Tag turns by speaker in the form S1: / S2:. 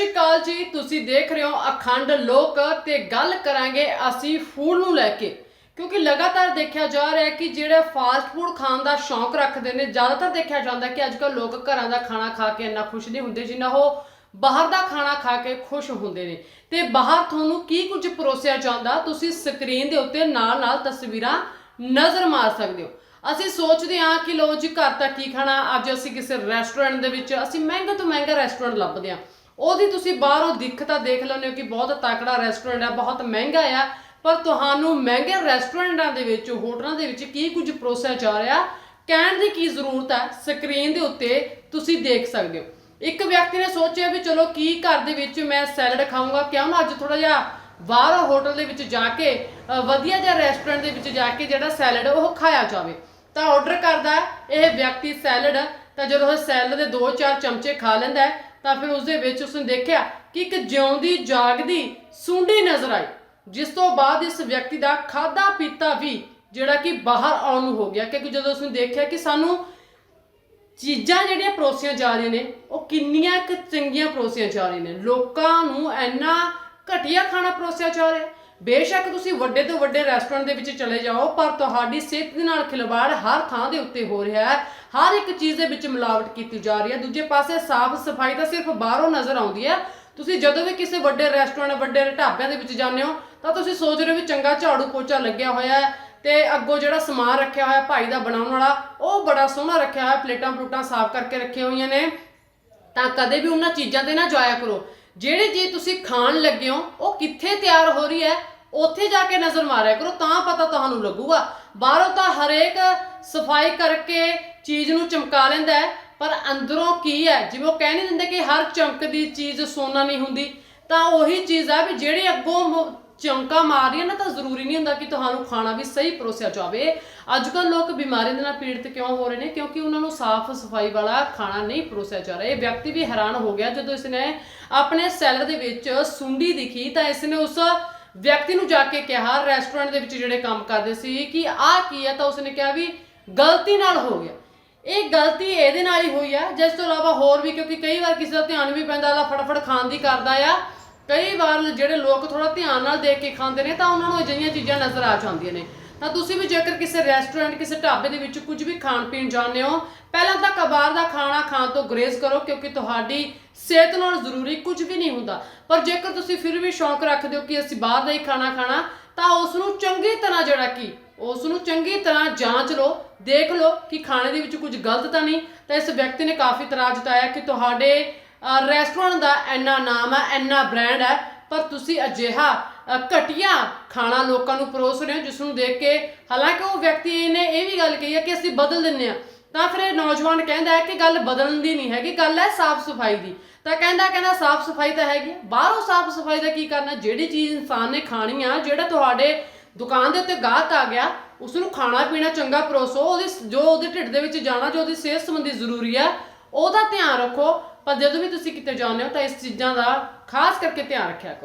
S1: ਸ਼੍ਰੀ ਅਕਾਲ ਜੀ, ਤੁਸੀਂ ਦੇਖ ਰਹੇ ਹੋ ਅਖੰਡ ਲੋਕ ਤੇ ਗੱਲ ਕਰਾਂਗੇ ਅਸੀਂ ਫੂਡ ਨੂੰ ਲੈ ਕੇ। ਕਿਉਂਕਿ ਲਗਾਤਾਰ ਦੇਖਿਆ ਜਾ ਰਿਹਾ ਹੈ ਕਿ ਜਿਹੜੇ ਫਾਸਟ ਫੂਡ ਖਾਣ ਦਾ ਸ਼ੌਂਕ ਰੱਖਦੇ ਨੇ, ਜ਼ਿਆਦਾਤਰ ਦੇਖਿਆ ਜਾਂਦਾ ਕਿ ਅੱਜਕੱਲ ਲੋਕ ਘਰਾਂ ਦਾ ਖਾਣਾ ਖਾ ਕੇ ਇੰਨਾ ਖੁਸ਼ ਨਹੀਂ ਹੁੰਦੇ ਜਿੰਨਾ ਉਹ ਬਾਹਰ ਦਾ ਖਾਣਾ ਖਾ ਕੇ ਖੁਸ਼ ਹੁੰਦੇ ਨੇ। ਤੇ ਬਾਹਰ ਤੁਹਾਨੂੰ ਕੀ ਕੁਝ ਪਰੋਸਿਆ ਜਾਂਦਾ, ਤੁਸੀਂ ਸਕਰੀਨ ਦੇ ਉੱਤੇ ਨਾਲ-ਨਾਲ ਤਸਵੀਰਾਂ ਨਜ਼ਰ ਮਾਰ ਸਕਦੇ ਹੋ। ਅਸੀਂ ਸੋਚਦੇ ਹਾਂ ਕਿ ਲੋ ਜੀ, ਘਰ ਤਾਂ ਕੀ ਖਾਣਾ, ਅੱਜ ਅਸੀਂ ਕਿਸੇ ਰੈਸਟੋਰੈਂਟ ਦੇ ਵਿੱਚ, ਅਸੀਂ ਮਹਿੰਗਾ ਤੋਂ ਮਹਿੰਗਾ ਰੈਸਟੋਰੈਂਟ ਲੱਭਦੇ ਹਾਂ। ਉਹਦੀ ਤੁਸੀਂ ਬਾਹਰੋਂ ਦਿੱਖ ਤਾਂ ਦੇਖ ਲੈਂਦੇ ਹੋ ਕਿ ਬਹੁਤ ਤਕੜਾ ਰੈਸਟੋਰੈਂਟ ਆ, ਬਹੁਤ ਮਹਿੰਗਾ ਆ, ਪਰ ਤੁਹਾਨੂੰ ਮਹਿੰਗੇ ਰੈਸਟੋਰੈਂਟਾਂ ਦੇ ਵਿੱਚ, ਹੋਟਲਾਂ ਦੇ ਵਿੱਚ ਕੀ ਕੁਝ ਪਰੋਸਿਆ ਜਾ ਰਿਹਾ, ਕਹਿਣ ਦੀ ਕੀ ਜ਼ਰੂਰਤ ਹੈ ਸਕਰੀਨ ਦੇ ਉੱਤੇ ਤੁਸੀਂ ਦੇਖ ਸਕਦੇ ਹੋ। ਇੱਕ ਵਿਅਕਤੀ ਨੇ ਸੋਚਿਆ ਵੀ ਚਲੋ ਕੀ ਘਰ ਦੇ ਵਿੱਚ ਮੈਂ ਸੈਲਡ ਖਾਊਂਗਾ, ਕਿਉਂ ਨਾ ਅੱਜ ਥੋੜਾ ਜਿਹਾ ਬਾਹਰ ਹੋਟਲ ਦੇ ਵਿੱਚ ਜਾ ਕੇ ਵਧੀਆ ਜਿਹਾ ਰੈਸਟੋਰੈਂਟ ਦੇ ਵਿੱਚ ਜਾ ਕੇ ਜਿਹੜਾ ਸੈਲਡ ਉਹ ਖਾਇਆ ਜਾਵੇ। ਤਾਂ ਆਰਡਰ ਕਰਦਾ ਇਹ ਵਿਅਕਤੀ ਸੈਲਡ ਤਾਂ ਜਦੋਂ ਉਹ ਸੈਲਡ ਦੇ 2-4 ਚਮਚੇ ਖਾ ਲੈਂਦਾ ਹੈ ਤਾਂ ਫਿਰ ਉਸ ਦੇ ਵਿੱਚ ਉਸਨੇ ਦੇਖਿਆ ਕਿ ਇੱਕ ਜਿਉਂਦੀ, ਜਾਗਦੀ ਸੁੰਡੀ ਨਜ਼ਰ ਆਈ, ਜਿਸ ਤੋਂ ਬਾਅਦ ਇਸ ਵਿਅਕਤੀ ਦਾ ਖਾਦਾ ਪੀਤਾ ਵੀ ਜਿਹੜਾ ਕਿ ਬਾਹਰ ਆਉਣ ਨੂੰ ਹੋ ਗਿਆ। ਕਿਉਂਕਿ ਜਦੋਂ ਉਸਨੇ ਦੇਖਿਆ ਕਿ ਸਾਨੂੰ ਚੀਜ਼ਾਂ ਜਿਹੜੀਆਂ ਪਰੋਸੀਆਂ ਜਾ ਰਹੀਆਂ ਨੇ, ਉਹ ਕਿੰਨੀਆਂ ਕੁ ਚੰਗੀਆਂ ਪਰੋਸੀਆਂ ਜਾ ਰਹੀਆਂ ਨੇ। ਲੋਕਾਂ ਨੂੰ ਇੰਨਾ ਘਟੀਆ ਖਾਣਾ ਪਰੋਸਿਆ ਜਾ ਰਿਹਾ। ਬੇਸ਼ੱਕ ਤੁਸੀਂ ਵੱਡੇ ਤੋਂ ਵੱਡੇ ਰੈਸਟੋਰੈਂਟ ਦੇ ਵਿੱਚ ਚਲੇ ਜਾਓ, ਪਰ ਤੁਹਾਡੀ ਸਿਹਤ ਦੇ ਨਾਲ ਖਿਲਵਾੜ ਹਰ ਥਾਂ ਦੇ ਉੱਤੇ ਹੋ ਰਿਹਾ ਹੈ। ਹਰ ਇੱਕ ਚੀਜ਼ ਦੇ ਵਿੱਚ ਮਿਲਾਵਟ ਕੀਤੀ ਜਾ ਰਹੀ ਹੈ। ਦੂਜੇ ਪਾਸੇ ਸਾਫ਼ ਸਫ਼ਾਈ ਤਾਂ ਸਿਰਫ ਬਾਹਰੋਂ ਨਜ਼ਰ ਆਉਂਦੀ ਹੈ। ਤੁਸੀਂ ਜਦੋਂ ਵੀ ਕਿਸੇ ਵੱਡੇ ਰੈਸਟੋਰੈਂਟ, ਵੱਡੇ ਢਾਬਿਆਂ ਦੇ ਵਿੱਚ ਜਾਂਦੇ ਹੋ, ਤਾਂ ਤੁਸੀਂ ਸੋਚ ਰਹੇ ਹੋ ਵੀ ਚੰਗਾ ਝਾੜੂ ਪੋਚਾ ਲੱਗਿਆ ਹੋਇਆ ਹੈ ਤੇ ਅੱਗੋਂ ਜਿਹੜਾ ਸਮਾਨ ਰੱਖਿਆ ਹੋਇਆ ਭਾਈ ਦਾ ਬਣਾਉਣ ਵਾਲਾ, ਉਹ ਬੜਾ ਸੋਹਣਾ ਰੱਖਿਆ ਹੋਇਆ ਪਲੇਟਾਂ ਪਲੂਟਾਂ ਸਾਫ਼ ਕਰਕੇ ਰੱਖੀਆਂ ਹੋਈਆਂ ਨੇ। ਤਾਂ ਕਦੇ ਵੀ ਉਹਨਾਂ ਚੀਜ਼ਾਂ ਤੇ ਨਾ ਜਾਇਆ ਕਰੋ। ਜਿਹੜੀ ਚੀਜ਼ ਤੁਸੀਂ ਖਾਣ ਲੱਗੇ ਹੋ, ਉਹ ਕਿੱਥੇ ਤਿਆਰ ਹੋ ਰਹੀ ਹੈ? ਉੱਥੇ ਜਾ ਕੇ ਨਜ਼ਰ ਮਾਰਿਆ ਕਰੋ, ਤਾਂ ਪਤਾ ਤੁਹਾਨੂੰ ਲੱਗੂਗਾ। ਬਾਹਰੋਂ ਤਾਂ ਹਰੇਕ ਸਫ਼ਾਈ ਕਰਕੇ ਚੀਜ਼ ਨੂੰ ਚਮਕਾ ਲੈਂਦਾ ਹੈ, ਪਰ ਅੰਦਰੋਂ ਕੀ ਹੈ? ਜਿਵੇਂ ਉਹ ਕਹਿ ਨਹੀਂ ਦਿੰਦੇ ਕਿ ਹਰ ਚਮਕਦੀ ਚੀਜ਼ ਸੋਨਾ ਨਹੀਂ ਹੁੰਦੀ, ਤਾਂ ਉਹੀ ਚੀਜ਼ ਆ ਵੀ ਜਿਹੜੀ ਅੱਗੋਂ ਮ- ਚਮਕਾ ਮਾਰ ਰਹੀ ਹੈ ਨਾ ਤਾਂ ਜ਼ਰੂਰੀ ਨਹੀਂ ਹੁੰਦਾ ਕਿ ਤੁਹਾਨੂੰ ਖਾਣਾ ਵੀ ਸਹੀ ਪਰੋਸਿਆ ਜਾਵੇ। ਅੱਜ ਕੱਲ ਲੋਕ ਬਿਮਾਰੀ ਦੇ ਨਾਲ ਪੀੜਤ ਕਿਉਂ ਹੋ ਰਹੇ ਨੇ? ਕਿਉਂਕਿ ਉਹਨਾਂ ਨੂੰ ਸਾਫ਼ ਸਫ਼ਾਈ ਵਾਲਾ ਖਾਣਾ ਨਹੀਂ ਪਰੋਸਿਆ ਜਾ ਰਿਹਾ। ਇਹ ਵਿਅਕਤੀ ਵੀ ਹੈਰਾਨ ਹੋ ਗਿਆ ਜਦੋਂ ਇਸਨੇ ਆਪਣੇ ਸੈਲਰ ਦੇ ਵਿੱਚ ਸੁੰਡੀ ਦਿਖੀ ਤਾਂ ਇਸਨੇ ਉਸ ਵਿਅਕਤੀ ਨੂੰ ਜਾ ਕੇ ਕਿਹਾ, ਰੈਸਟੋਰੈਂਟ ਦੇ ਵਿੱਚ ਜਿਹੜੇ ਕੰਮ ਕਰਦੇ ਸੀ ਕਿ ਆਹ ਕੀ ਹੈ? ਤਾਂ ਉਸਨੇ ਕਿਹਾ ਵੀ ਗਲਤੀ ਨਾਲ ਹੋ ਗਿਆ। ਇਹ ਗਲਤੀ ਇਹਦੇ ਨਾਲ ਹੀ ਹੋਈ ਆ। ਜਿਸ ਤੋਂ ਇਲਾਵਾ ਹੋਰ ਵੀ ਕਿਉਂਕਿ ਕਈ ਵਾਰ ਕਿਸੇ ਦਾ ਧਿਆਨ ਵੀ ਪੈਂਦਾ ਲਾ ਫਟਾਫਟ ਖਾਣ ਦੀ ਕਰਦਾ ਆ। ਕਈ ਵਾਰ ਜਿਹੜੇ ਲੋਕ ਥੋੜਾ ਧਿਆਨ ਨਾਲ ਦੇਖ ਕੇ ਖਾਂਦੇ ਨੇ ਤਾਂ ਉਹਨਾਂ ਨੂੰ ਅਜਿਹੀਆਂ ਚੀਜ਼ਾਂ ਨਜ਼ਰ ਆ ਜਾਂਦੀਆਂ ਨੇ। ਤਾਂ ਤੁਸੀਂ ਵੀ ਜੇਕਰ ਕਿਸੇ ਰੈਸਟੋਰੈਂਟ ਕਿਸੇ ਢਾਬੇ ਦੇ ਵਿੱਚ ਕੁਝ ਵੀ ਖਾਣ ਪੀਣ ਜਾਂਦੇ ਹੋ, ਪਹਿਲਾਂ ਤਾਂ ਕਬਾਰ ਦਾ ਖਾਣਾ ਖਾਣ ਤੋਂ ਗਰੇਜ਼ ਕਰੋ ਕਿਉਂਕਿ ਤੁਹਾਡੀ ਸਿਹਤ ਨਾਲ ਜ਼ਰੂਰੀ ਕੁਝ ਵੀ ਨਹੀਂ ਹੁੰਦਾ। ਪਰ ਜੇਕਰ ਤੁਸੀਂ ਫਿਰ ਵੀ ਸ਼ੌਂਕ ਰੱਖਦੇ ਹੋ ਕਿ ਅਸੀਂ ਬਾਹਰ ਦਾ ਹੀ ਖਾਣਾ ਖਾਣਾ, ਤਾਂ ਉਸ ਨੂੰ ਚੰਗੀ ਤਰ੍ਹਾਂ ਜਿਹੜਾ ਕਿ ਉਸ ਨੂੰ ਚੰਗੀ ਤਰ੍ਹਾਂ ਜਾਂਚ ਲਓ, ਦੇਖ ਲਓ ਕਿ ਖਾਣੇ ਦੇ ਵਿੱਚ ਕੁਝ ਗਲਤ ਤਾਂ ਨਹੀਂ। ਤਾਂ ਇਸ ਵਿਅਕਤੀ ਨੇ ਕਾਫੀ ਤਰ੍ਹਾਂ ਜਤਾਇਆ ਕਿ ਤੁਹਾਡੇ ਰੈਸਟੋਰੈਂਟ ਦਾ ਇੰਨਾ ਨਾਮ ਹੈ, ਇੰਨਾ ਬ੍ਰਾਂਡ ਹੈ, ਪਰ ਤੁਸੀਂ ਅਜਿਹਾ ਘਟੀਆ ਖਾਣਾ ਲੋਕਾਂ ਨੂੰ ਪਰੋਸ ਰਹੇ ਹੋ, ਜਿਸ ਨੂੰ ਦੇਖ ਕੇ ਹਾਲਾਂਕਿ ਉਹ ਵਿਅਕਤੀ ਨੇ ਇਹ ਵੀ ਗੱਲ ਕਹੀ ਹੈ ਕਿ ਅਸੀਂ ਬਦਲ ਦਿੰਨੇ ਆ ਤਾਂ ਫਿਰ ਇਹ ਨੌਜਵਾਨ ਕਹਿੰਦਾ ਹੈ ਕਿ ਗੱਲ ਬਦਲਣ ਦੀ ਨਹੀਂ ਹੈਗੀ, ਗੱਲ ਹੈ ਸਾਫ਼ ਸਫ਼ਾਈ ਦੀ। ਤਾਂ ਕਹਿੰਦਾ ਕਹਿੰਦਾ ਸਾਫ਼ ਸਫ਼ਾਈ ਤਾਂ ਹੈਗੀ ਬਾਹਰੋਂ ਸਾਫ਼ ਸਫ਼ਾਈ ਦਾ ਕੀ ਕਰਨਾ? ਜਿਹੜੀ ਚੀਜ਼ ਇਨਸਾਨ ਨੇ ਖਾਣੀ ਆ, ਜਿਹੜਾ ਤੁਹਾਡੇ ਦੁਕਾਨ ਦੇ ਉੱਤੇ ਗਾਹਕ ਆ ਗਿਆ ਉਸ ਨੂੰ ਖਾਣਾ ਪੀਣਾ ਚੰਗਾ ਪਰੋਸੋ, ਉਹਦੇ ਜੋ ਉਹਦੇ ਢਿੱਡ ਦੇ ਵਿੱਚ ਜਾਣਾ, ਜੋ ਉਹਦੀ ਸਿਹਤ ਸੰਬੰਧੀ ਜ਼ਰੂਰੀ ਆ ਉਹਦਾ ਧਿਆਨ ਰੱਖੋ, ਪਰ ਜਦੋਂ ਵੀ ਤੁਸੀਂ ਕਿਤੇ ਜਾਂਦੇ ਹੋ ਤਾਂ ਇਸ ਚੀਜ਼ਾਂ ਦਾ ਖਾਸ ਕਰਕੇ ਧਿਆਨ ਰੱਖਿਆ ਕਰੋ।